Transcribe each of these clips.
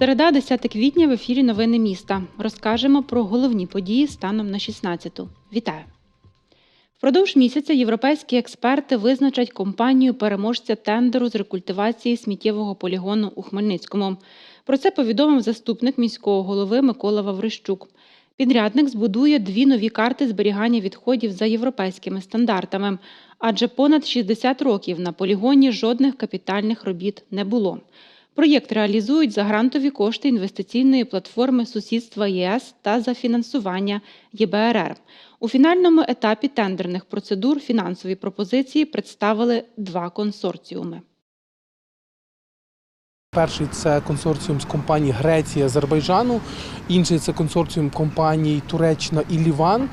Середа, 10 квітня в ефірі Новини міста. Розкажемо про головні події станом на 16-ту. Вітаю! Впродовж місяця європейські експерти визначать компанію переможця тендеру з рекультивації сміттєвого полігону у Хмельницькому. Про це повідомив заступник міського голови Микола Ваврищук. Підрядник збудує дві нові карти зберігання відходів за європейськими стандартами, адже понад 60 років на полігоні жодних капітальних робіт не було. Проєкт реалізують за грантові кошти інвестиційної платформи сусідства ЄС та за фінансування ЄБРР. У фінальному етапі тендерних процедур фінансові пропозиції представили два консорціуми. Перший це консорціум з компаній Греції, Азербайджану, інший це консорціум компаній Туреччина і Ліван.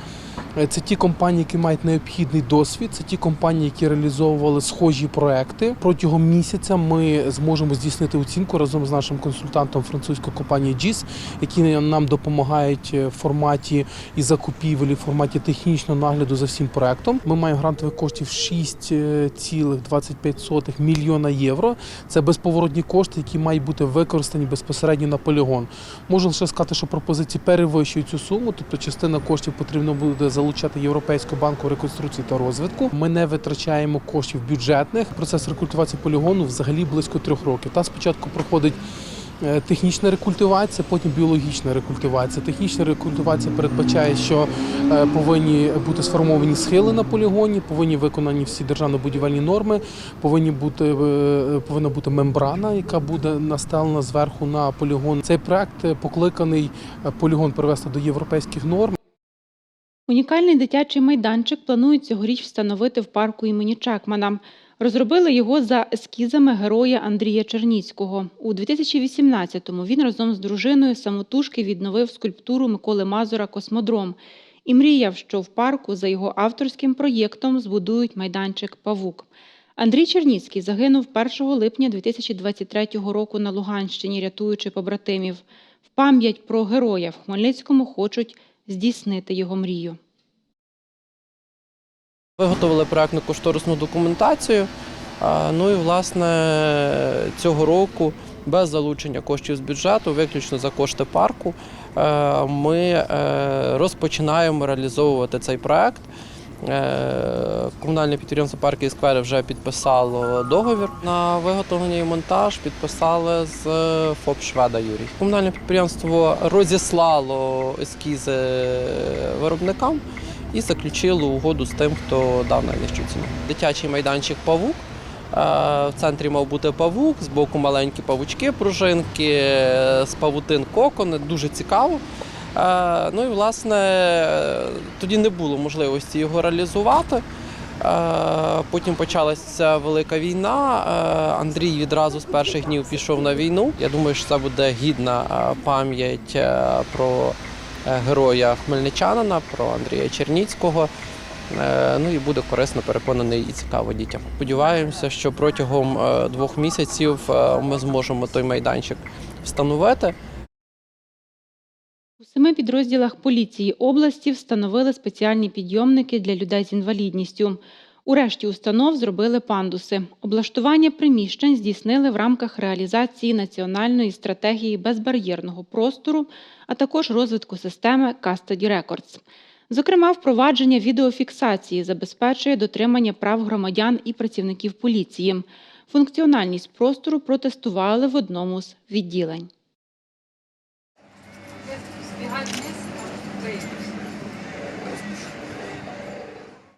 Е, Це ті компанії, які мають необхідний досвід. Це ті компанії, які реалізовували схожі проекти. Протягом місяця ми зможемо здійснити оцінку разом з нашим консультантом французької компанії GIS, які нам допомагають в форматі і закупівелі, в форматі технічного нагляду за всім проектом. Ми маємо грантових коштів 6,25 мільйона євро. Це безповоротні кошти, які мають бути використані безпосередньо на полігон. Можу лише сказати, що пропозиції перевищують цю суму, тобто частина коштів потрібно буде залучати Європейську банку реконструкції та розвитку. Ми не витрачаємо коштів бюджетних. Процес рекультивації полігону взагалі близько трьох років. Та спочатку проходить. е, Технічна рекультивація, потім біологічна рекультивація. Технічна рекультивація передбачає, що е, повинні бути сформовані схили на полігоні, повинні виконані всі державно-будівельні норми, повинні бути е, повинна бути мембрана, яка буде настелена зверху на полігон. Цей проект покликаний полігон привести до європейських норм. Унікальний дитячий майданчик планують цьогоріч встановити в парку імені Чекмана. Розробили його за ескізами героя Андрія Черніцького. У 2018-му він разом з дружиною самотужки відновив скульптуру Миколи Мазура Космодром і мріяв, що в парку за його авторським проєктом збудують майданчик Павук. Андрій Черніцький загинув 1 липня 2023 року на Луганщині, рятуючи побратимів. В пам'ять про героя в Хмельницькому хочуть здійснити його мрію. Виготовили проектну кошторисну документацію. Ну і власне цього року без залучення коштів з бюджету, виключно за кошти парку, е, ми е, розпочинаємо реалізовувати цей проект. Е, Комунальне підприємство парки і сквери вже підписало договір на виготовлення і монтаж. Підписали з ФОП Шведа Юрій. Комунальне підприємство розіслало ескізи виробникам і заключило угоду з тим, хто дав найнижчу ціну. Дитячий майданчик павук. Е, В центрі мав бути павук, з боку маленькі павучки, пружинки, з павутин кокони. Дуже цікаво. Е, Ну і власне е, тоді не було можливості його реалізувати. Е, Потім почалася велика війна. Е, Андрій відразу з перших днів пішов на війну. Я думаю, що це буде гідна е, пам'ять е, про е, героя хмельничанина, про Андрія Черніцького. Е, Ну і буде корисно переконаний і цікаво дітям. Сподіваємося, що протягом е, двох місяців е, ми зможемо той майданчик встановити. У семи підрозділах поліції області встановили спеціальні підйомники для людей з інвалідністю. У решті установ зробили пандуси. Облаштування приміщень здійснили в рамках реалізації національної стратегії безбар'єрного простору, а також розвитку системи Custody Records. Зокрема, впровадження відеофіксації забезпечує дотримання прав громадян і працівників поліції. Функціональність простору протестували в одному з відділень.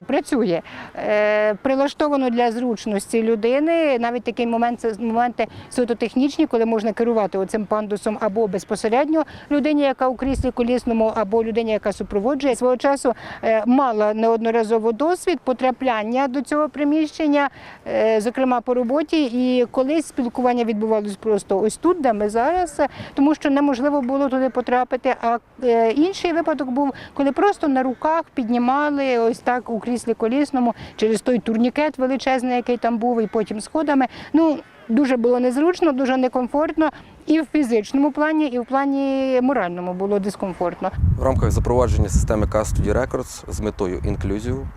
Працює Е, прилаштовано для зручності людини. Навіть такий момент це моменти суто технічні, коли можна керувати оцим пандусом або безпосередньо людині, яка у кріслі колісному, або людині, яка супроводжує свого часу, е, мала неодноразово досвід потрапляння до цього приміщення, е, зокрема по роботі. І колись спілкування відбувалось просто ось тут, де ми зараз, тому що неможливо було туди потрапити. А інший випадок був, коли просто на руках піднімали ось так у кріслі колісному через той турнікет величезний, який там був, і потім сходами. Ну дуже було незручно, дуже некомфортно і в фізичному плані, і в плані моральному було дискомфортно. В рамках запровадження системи Custody Records з метою інклюзію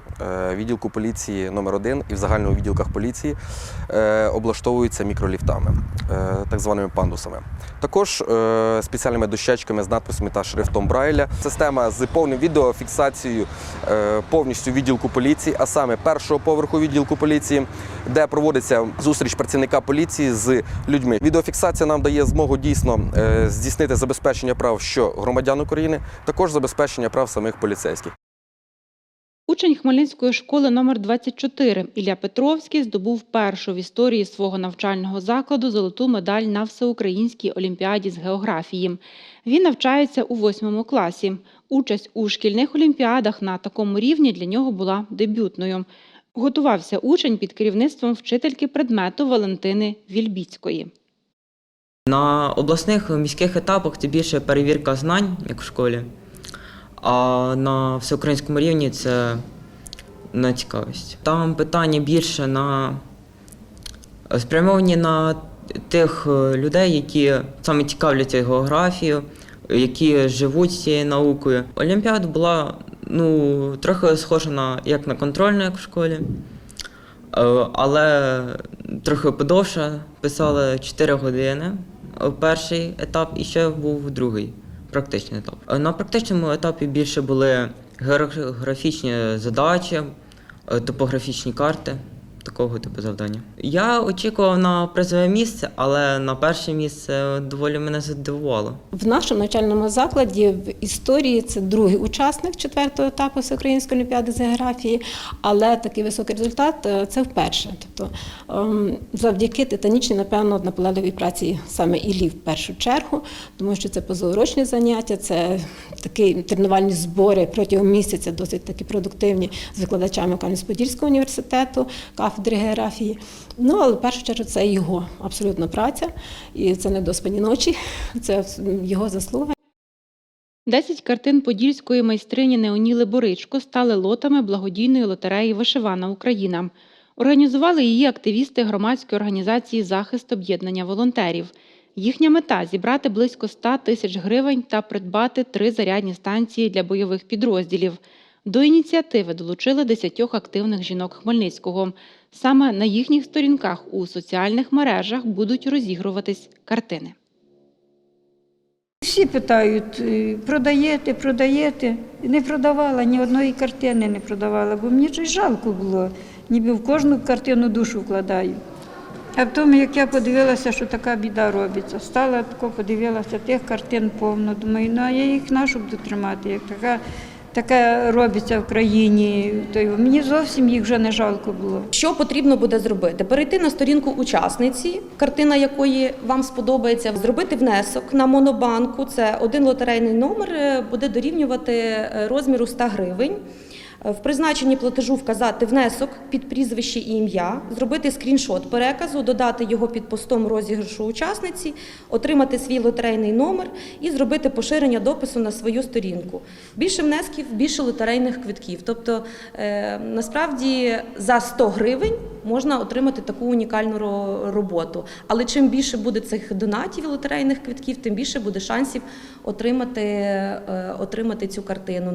відділку поліції номер 1 і в загальних відділках поліції е, облаштовуються мікроліфтами, е, так званими пандусами. Також е, спеціальними дощечками з надписами та шрифтом Брайля. Система з повним відеофіксацією е, повністю відділку поліції, а саме першого поверху відділку поліції, де проводиться зустріч працівника поліції з людьми. Відеофіксація нам дає змогу дійсно е, здійснити забезпечення прав що громадян України, також забезпечення прав самих поліцейських. Учень Хмельницької школи номер 24 Ілля Петровський здобув першу в історії свого навчального закладу золоту медаль на всеукраїнській олімпіаді з географії. Він навчається у восьмому класі. Участь у шкільних олімпіадах на такому рівні для нього була дебютною. Готувався учень під керівництвом вчительки предмету Валентини Вільбіцької. На обласних міських етапах це більше перевірка знань, як в школі, а на всеукраїнському рівні це на цікавість. Там питання більше на спрямовані на тих е, людей, які саме цікавляться географією, які живуть цією наукою. Олімпіада була ну, трохи схожа на як на контрольну, як в школі. Е, Але трохи подовше писали 4 години е, перший етап і ще був другий практичний етап. Е, На практичному етапі більше були географічні задачі, е, топографічні карти. Такого типу завдання. Я очікував на призове місце, але на перше місце доволі мене здивувало. В нашому навчальному закладі в історії це другий учасник четвертого етапу Всеукраїнської олімпіади з географії, але такий високий результат е, це вперше. Тобто ем, завдяки титанічній, напевно, наполегливій праці саме Іллі в першу чергу, тому що це позаурочні заняття, це такі тренувальні збори протягом місяця, досить такі продуктивні з викладачами Кам'янець-Подільського університету, кафедри географії. Ну, але в першу чергу це його абсолютна праця, і це не доспані ночі, це його заслуга. Десять картин подільської майстрині Неоніли Боричко стали лотами благодійної лотереї Вишивана Україна. Організували її активісти громадської організації Захист об'єднання волонтерів. Їхня мета зібрати близько 100 тисяч гривень та придбати три зарядні станції для бойових підрозділів. До ініціативи долучили десятьох активних жінок Хмельницького. Саме на їхніх сторінках у соціальних мережах будуть розігруватись картини. Всі питають, е, продаєте, продаєте. Не продавала, ні одної картини не продавала, бо мені щось жалко було, ніби в кожну картину душу вкладаю. А потім, як я подивилася, що така біда робиться, стала тако, подивилася, тих картин повно. Думаю, ну а я їх нашу буду тримати, як така, таке робиться в країні, то мені зовсім їх вже не жалко було. Що потрібно буде зробити? Перейти на сторінку учасниці, картина якої вам сподобається, зробити внесок на монобанку. Це один лотерейний номер е, буде дорівнювати е, розміру 100 гривень. В призначенні платежу вказати внесок під прізвище і ім'я, зробити скріншот переказу, додати його під постом розіграшу учасниці, отримати свій лотерейний номер і зробити поширення допису на свою сторінку. Більше внесків, більше лотерейних квитків. Тобто, е, насправді, за 100 гривень можна отримати таку унікальну роботу. Але чим більше буде цих донатів і лотерейних квитків, тим більше буде шансів отримати, е, отримати цю картину.